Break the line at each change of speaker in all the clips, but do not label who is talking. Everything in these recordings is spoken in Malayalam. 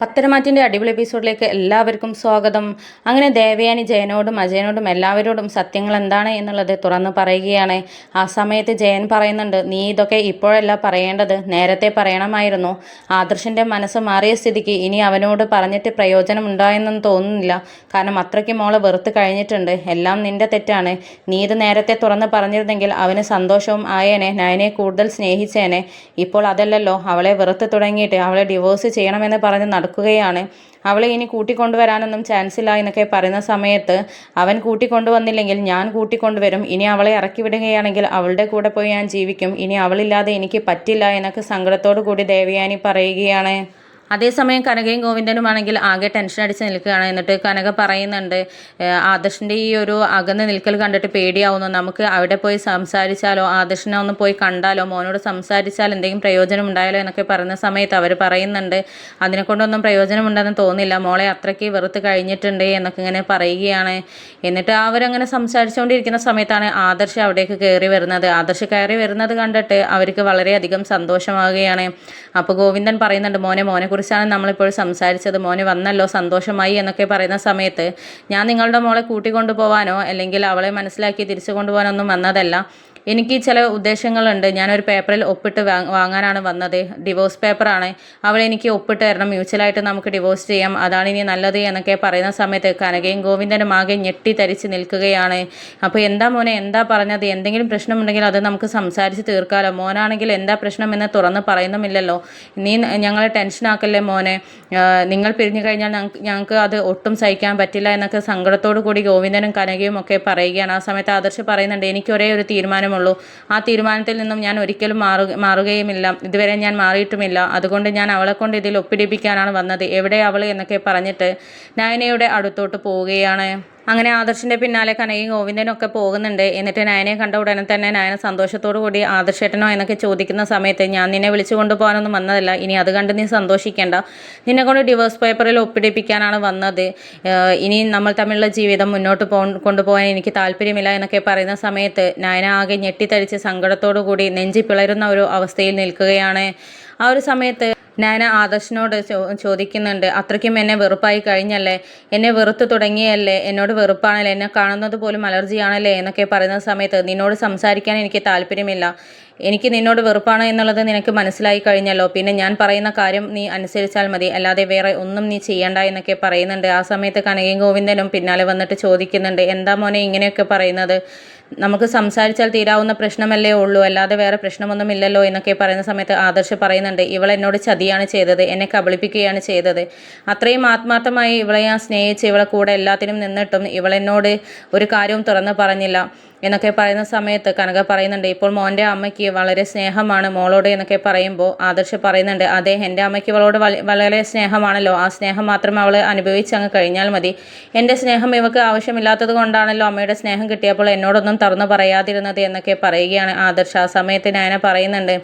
പത്തരമാറ്റിന്റെ അടിപൊളി എപ്പിസോഡിലേക്ക് എല്ലാവർക്കും സ്വാഗതം. അങ്ങനെ ദേവയാനി ജയനോടും അജയനോടും എല്ലാവരോടും സത്യങ്ങൾ എന്താണ് എന്നുള്ളത് തുറന്ന് പറയുകയാണ്. ആ സമയത്ത് ജയൻ പറയുന്നുണ്ട് നീ ഇതൊക്കെ ഇപ്പോഴല്ല പറയേണ്ടത് നേരത്തെ പറയണമായിരുന്നു. ആദർശിന്റെ മനസ്സ് മാറിയ സ്ഥിതിക്ക് ഇനി അവനോട് പറഞ്ഞിട്ട് പ്രയോജനം ഉണ്ടായെന്നൊന്നും തോന്നുന്നില്ല. കാരണം അത്രയ്ക്ക് മോളെ വെറുത്ത് കഴിഞ്ഞിട്ടുണ്ട്. എല്ലാം നിന്റെ തെറ്റാണ്. നീ ഇത് നേരത്തെ തുറന്ന് പറഞ്ഞിരുന്നെങ്കിൽ അവന് സന്തോഷവും ആയേനെ നയനെ കൂടുതൽ സ്നേഹിച്ചേനെ. ഇപ്പോൾ അതല്ലല്ലോ അവളെ വെറുത്ത് തുടങ്ങിയിട്ട് അവളെ ഡിവോഴ്സ് ചെയ്യണമെന്ന് പറഞ്ഞ് നടക്കുകയാണ്. അവളെ ഇനി കൂട്ടിക്കൊണ്ടുവരാനൊന്നും ചാൻസ് ഇല്ല എന്നൊക്കെ പറയുന്ന സമയത്ത് അവൻ കൂട്ടിക്കൊണ്ടുവന്നില്ലെങ്കിൽ ഞാൻ കൂട്ടിക്കൊണ്ടുവരും. ഇനി അവളെ ഇറക്കി വിടുകയാണെങ്കിൽ അവളുടെ കൂടെ പോയി ഞാൻ ജീവിക്കും. ഇനി അവളില്ലാതെ എനിക്ക് പറ്റില്ല എന്നൊക്കെ സങ്കടത്തോടു കൂടി ദേവയാനി പറയുകയാണ്. അതേസമയം കനകയും ഗോവിന്ദനും ആണെങ്കിൽ ആകെ ടെൻഷൻ അടിച്ച് നിൽക്കുകയാണ്. എന്നിട്ട് കനക പറയുന്നുണ്ട് "ഏഹ് ആദർശിന്റെ ഈ ഒരു അകന്ന് നിൽക്കൽ കണ്ടിട്ട് പേടിയാവുന്നു. നമുക്ക് അവിടെ പോയി സംസാരിച്ചാലോ ആദർശിനെ ഒന്ന് പോയി കണ്ടാലോ മോനോട് സംസാരിച്ചാൽ എന്തെങ്കിലും പ്രയോജനം ഉണ്ടായാലോ എന്നൊക്കെ പറയുന്ന സമയത്ത് അവർ പറയുന്നുണ്ട് അതിനെ കൊണ്ടൊന്നും പ്രയോജനമുണ്ടെന്ന് തോന്നില്ല. മോളെ അത്രയ്ക്ക് വെറുത്ത് കഴിഞ്ഞിട്ടുണ്ട് എന്നൊക്കെ ഇങ്ങനെ പറയുകയാണ്. എന്നിട്ട് അവരങ്ങനെ സംസാരിച്ചുകൊണ്ടിരിക്കുന്ന സമയത്താണ് ആദർശ് അവിടേക്ക് കയറി വരുന്നത്. ആദർശ് കയറി വരുന്നത് കണ്ടിട്ട് അവർക്ക് വളരെയധികം സന്തോഷമാവുകയാണ്. അപ്പോൾ ഗോവിന്ദൻ പറയുന്നുണ്ട് മോനെ മോനെ കുറിച്ചാണ് നമ്മളിപ്പോൾ സംസാരിച്ചത്. മോനെ വന്നല്ലോ സന്തോഷമായി എന്നൊക്കെ പറയുന്ന സമയത്ത് ഞാൻ നിങ്ങളുടെ മോളെ കൂട്ടിക്കൊണ്ടു പോകാനോ അല്ലെങ്കിൽ അവളെ മനസ്സിലാക്കി തിരിച്ചു കൊണ്ടുപോകാനോ ഒന്നും വന്നതല്ല. എനിക്ക് ചില ഉദ്ദേശങ്ങളുണ്ട്. ഞാനൊരു പേപ്പറിൽ ഒപ്പിട്ട് വാങ്ങാനാണ് വന്നത്. ഡിവോഴ്സ് പേപ്പറാണ് അവൾ എനിക്ക് ഒപ്പിട്ട് തരണം. മ്യൂച്വലായിട്ട് നമുക്ക് ഡിവോഴ്സ് ചെയ്യാം. അതാണ് ഇനി നല്ലത് എന്നൊക്കെ പറയുന്ന സമയത്ത് കനകയും ഗോവിന്ദനും ആകെ ഞെട്ടി തരിച്ച് നിൽക്കുകയാണ്. അപ്പോൾ എന്താ മോനെ എന്താ പറഞ്ഞത്? എന്തെങ്കിലും പ്രശ്നമുണ്ടെങ്കിൽ അത് നമുക്ക് സംസാരിച്ച് തീർക്കാമല്ലോ മോനാണെങ്കിൽ എന്താ പ്രശ്നം എന്ന് തുറന്ന് പറയുന്നുമില്ലല്ലോ. നീ ഞങ്ങളെ ടെൻഷനാക്കല്ലേ മോനെ? നിങ്ങൾ പിരിഞ്ഞു കഴിഞ്ഞാൽ ഞങ്ങൾക്ക് അത് ഒട്ടും സഹിക്കാൻ പറ്റില്ല എന്നൊക്കെ സങ്കടത്തോടു കൂടി ഗോവിന്ദനും കനകയും ഒക്കെ പറയുകയാണ്. ആ സമയത്ത് ആദർശ് പറയുന്നുണ്ട് എനിക്ക് ഒരേ ഒരു തീരുമാനമുള്ളൂ ആ തീരുമാനത്തിൽ നിന്നും ഞാൻ ഒരിക്കലും മാറു മാറുകയുമില്ല. ഇതുവരെ ഞാൻ മാറിയിട്ടുമില്ല. അതുകൊണ്ട് ഞാൻ അവളെ കൊണ്ട് ഇതിൽ ഒപ്പിടിപ്പിക്കാനാണ് വന്നത്. എവിടെ അവൾ എന്നൊക്കെ പറഞ്ഞിട്ട് നയനയുടെ അടുത്തോട്ട് പോവുകയാണ്. അങ്ങനെ ആദർശിന്റെ പിന്നാലെ കനകയും ഗോവിന്ദനും ഒക്കെ പോകുന്നുണ്ട്. എന്നിട്ട് നയനെ കണ്ട ഉടനെ തന്നെ നയന സന്തോഷത്തോടു കൂടി ആദർശേട്ടനോ എന്നൊക്കെ ചോദിക്കുന്ന സമയത്ത് ഞാൻ നിന്നെ വിളിച്ചു കൊണ്ടുപോകാനൊന്നും വന്നതല്ല. ഇനി അത് കണ്ട് നീ സന്തോഷിക്കേണ്ട. നിന്നെ കൊണ്ട് ഡിവോഴ്സ് പേപ്പറിൽ ഒപ്പിടിപ്പിക്കാനാണ് വന്നത്. ഇനി നമ്മൾ തമ്മിലുള്ള ജീവിതം മുന്നോട്ട് പോ കൊണ്ടുപോകാൻ എനിക്ക് താല്പര്യമില്ല എന്നൊക്കെ പറയുന്ന സമയത്ത് നയന ആകെ ഞെട്ടിത്തരിച്ച് സങ്കടത്തോടു കൂടി നെഞ്ചി പിളരുന്ന ഒരു അവസ്ഥയിൽ നിൽക്കുകയാണ്. ആ ഒരു സമയത്ത് ഞാൻ ആദർശിനോട് ചോദിക്കുന്നുണ്ട്. അത്രയ്ക്കും എന്നെ വെറുപ്പായി കഴിഞ്ഞല്ലേ? എന്നെ വെറുത്ത് തുടങ്ങിയല്ലേ? എന്നോട് വെറുപ്പാണല്ലേ? എന്നെ കാണുന്നത് പോലും അലർജിയാണല്ലേ? എന്നൊക്കെ പറയുന്ന സമയത്ത് നിന്നോട് സംസാരിക്കാൻ എനിക്ക് താല്പര്യമില്ല. എനിക്ക് നിന്നോട് വെറുപ്പാണ് എന്നുള്ളത് നിനക്ക് മനസ്സിലായി കഴിഞ്ഞല്ലോ. പിന്നെ ഞാൻ പറയുന്ന കാര്യം നീ അനുസരിച്ചാൽ മതി. അല്ലാതെ വേറെ ഒന്നും നീ ചെയ്യണ്ട എന്നൊക്കെ പറയുന്നുണ്ട്. ആ സമയത്ത് കനകയും ഗോവിന്ദനും പിന്നാലെ വന്നിട്ട് ചോദിക്കുന്നുണ്ട്. എന്താ മോനെ ഇങ്ങനെയൊക്കെ പറയുന്നത്? നമുക്ക് സംസാരിച്ചാൽ തീരാവുന്ന പ്രശ്നമല്ലേ ഉള്ളൂ. അല്ലാതെ വേറെ പ്രശ്നമൊന്നും ഇല്ലല്ലോ എന്നൊക്കെ പറയുന്ന സമയത്ത് ആദർശ് പറയുന്നുണ്ട്. ഇവൾ എന്നോട് ചതിയാണ് ചെയ്തത്. എന്നെ കബളിപ്പിക്കുകയാണ് ചെയ്തത്. അത്രയും ആത്മാർത്ഥമായി ഇവളെ ഞാൻ സ്നേഹിച്ച് ഇവളെ കൂടെ എല്ലാത്തിനും നിന്നിട്ടും ഇവളെന്നോട് ഒരു കാര്യവും തുറന്ന് പറഞ്ഞില്ല. എന്നൊക്കെ പറയുന്ന സമയത്ത് കനക പറയുന്നുണ്ട് ഇപ്പോൾ മോന്റെ അമ്മയ്ക്ക് വളരെ സ്നേഹമാണ്. മോളോട് എന്നൊക്കെ പറയുമ്പോൾ ആദർശ് പറയുന്നുണ്ട് അതെ എന്റെ അമ്മയ്ക്ക് ഇവളോട് വളരെ സ്നേഹമാണല്ലോ. ആ സ്നേഹം മാത്രം അവൾ അനുഭവിച്ച് അങ്ങ് കഴിഞ്ഞാൽ മതി. എന്റെ സ്നേഹം ഇവക്ക് ആവശ്യമില്ലാത്തത് കൊണ്ടാണല്ലോ അമ്മയുടെ സ്നേഹം കിട്ടിയപ്പോൾ എന്നോടൊന്നും തുറന്നു പറയാതിരുന്നത് എന്നൊക്കെ പറയുകയാണ് ആദർശ്. ആ സമയത്ത് നയന പറയുന്നുണ്ട്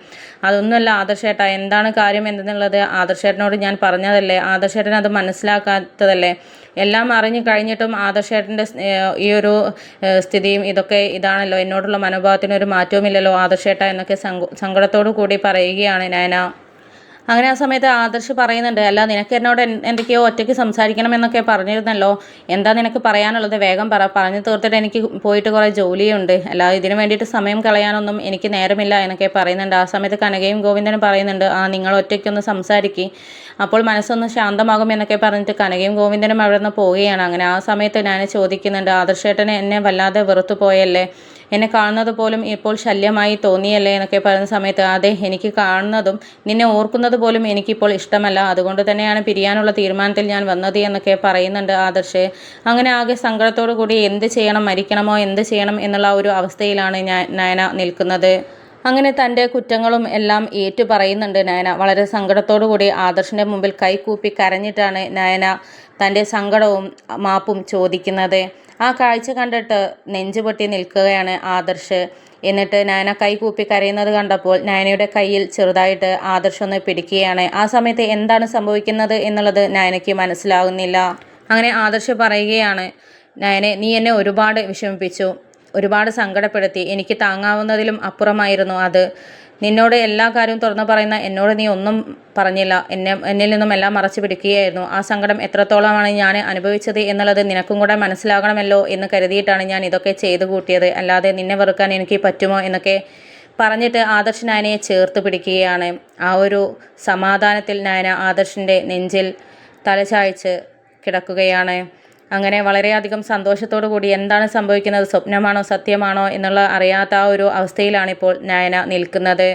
അതൊന്നുമല്ല ആദർശേട്ടാ എന്താണ് കാര്യം എന്തെന്നുള്ളത്? ആദർശേട്ടനോട് ഞാൻ പറഞ്ഞതല്ലേ? ആദർശേട്ടൻ അത് മനസ്സിലാക്കാത്തതല്ലേ? എല്ലാം അറിഞ്ഞു കഴിഞ്ഞിട്ടും ആദർശേട്ടന്റെ ഈ ഒരു സ്ഥിതിയും ഇതൊക്കെ ഇതാണല്ലോ. എന്നോടുള്ള മനോഭാവത്തിനൊരു മാറ്റവുമില്ലല്ലോ ആദർശേട്ട എന്നൊക്കെ സങ്ക സങ്കടത്തോടു കൂടി പറയുകയാണ് നയന. അങ്ങനെ ആ സമയത്ത് ആദർശ് പറയുന്നുണ്ട് അല്ല നിനക്ക് എന്നോട് എന്തൊക്കെയോ ഒറ്റയ്ക്ക് സംസാരിക്കണമെന്നൊക്കെ പറഞ്ഞിരുന്നല്ലോ. എന്താ നിനക്ക് പറയാനുള്ളത്? വേഗം പറ. പറഞ്ഞു തീർത്തിട്ട് എനിക്ക് പോയിട്ട് കുറേ ജോലിയുണ്ട്. അല്ല ഇതിന് വേണ്ടിയിട്ട് സമയം കളയാനൊന്നും എനിക്ക് നേരമില്ല എന്നൊക്കെ പറയുന്നുണ്ട്. ആ സമയത്ത് കനകയും ഗോവിന്ദനും പറയുന്നുണ്ട് ആ നിങ്ങൾ ഒറ്റയ്ക്കൊന്ന് സംസാരിക്കി. അപ്പോൾ മനസ്സൊന്ന് ശാന്തമാകും എന്നൊക്കെ പറഞ്ഞിട്ട് കനകയും ഗോവിന്ദനും അവിടെ നിന്ന് പോവുകയാണ്. അങ്ങനെ ആ സമയത്ത് ഞാൻ ചോദിക്കുന്നുണ്ട് ആദർശേട്ടനെ എന്നെ വല്ലാതെ വെറുത്തു പോയല്ലേ എന്നെ കാണുന്നത് പോലും ഇപ്പോൾ ശല്യമായി തോന്നിയല്ലേ എന്നൊക്കെ പറയുന്ന സമയത്ത് അതെ എനിക്ക് കാണുന്നതും നിന്നെ ഓർക്കുന്നത് പോലും എനിക്കിപ്പോൾ ഇഷ്ടമല്ല. അതുകൊണ്ട് തന്നെയാണ് പിരിയാനുള്ള തീരുമാനത്തിൽ ഞാൻ വന്നത് എന്നൊക്കെ പറയുന്നുണ്ട് ആദർശ്. അങ്ങനെ ആകെ സങ്കടത്തോടു കൂടി എന്ത് ചെയ്യണം മരിക്കണമോ എന്ത് ചെയ്യണം എന്നുള്ള ഒരു അവസ്ഥയിലാണ് ഞാൻ നയന നിൽക്കുന്നത്. അങ്ങനെ തന്റെ കുറ്റങ്ങളും എല്ലാം ഏറ്റു പറയുന്നുണ്ട് നയന. വളരെ കൂടി ആദർശിന്റെ മുമ്പിൽ കൈകൂപ്പി കരഞ്ഞിട്ടാണ് നയന തന്റെ സങ്കടവും മാപ്പും ചോദിക്കുന്നത്. ആ കാഴ്ച കണ്ടിട്ട് നെഞ്ചുപൊട്ടി നിൽക്കുകയാണ് ആദർശ്. എന്നിട്ട് നയന കൈ കൂപ്പി കരയുന്നത് കണ്ടപ്പോൾ നയനയുടെ കയ്യിൽ ചെറുതായിട്ട് ആദർശ് ഒന്ന് പിടിക്കുകയാണ്. ആ സമയത്ത് എന്താണ് സംഭവിക്കുന്നത് എന്നുള്ളത് നയനയ്ക്ക് മനസ്സിലാകുന്നില്ല അങ്ങനെ ആദർശ് പറയുകയാണ് നയനെ നീ എന്നെ ഒരുപാട് വിഷമിപ്പിച്ചു. ഒരുപാട് സങ്കടപ്പെടുത്തി. എനിക്ക് താങ്ങാവുന്നതിലും അപ്പുറമായിരുന്നു അത്. നിന്നോട് എല്ലാ കാര്യവും തുറന്നു പറയുന്ന എന്നോട് നീ ഒന്നും പറഞ്ഞില്ല. എന്നെ എന്നിൽ നിന്നും എല്ലാം മറച്ചു പിടിക്കുകയായിരുന്നു. ആ സങ്കടം എത്രത്തോളമാണ് ഞാൻ അനുഭവിച്ചത് എന്നുള്ളത് നിനക്കും കൂടെ മനസ്സിലാകണമല്ലോ എന്ന് കരുതിയിട്ടാണ് ഞാൻ ഇതൊക്കെ ചെയ്തു കൂട്ടിയത്. അല്ലാതെ നിന്നെ വെറുക്കാൻ എനിക്ക് പറ്റുമോ എന്നൊക്കെ പറഞ്ഞിട്ട് ആദർശ് നയനയെ ചേർത്ത് പിടിക്കുകയാണ്. ആ ഒരു സമാധാനത്തിൽ നയന ആദർശിന്റെ നെഞ്ചിൽ തലചായ്ച്ച് കിടക്കുകയാണ്. അങ്ങനെ വളരെയധികം സന്തോഷത്തോടു കൂടി എന്താണ് സംഭവിക്കുന്നത്? സ്വപ്നമാണോ സത്യമാണോ എന്നുള്ള അറിയാത്ത ആ ഒരു അവസ്ഥയിലാണിപ്പോൾ നയന നിൽക്കുന്നത്.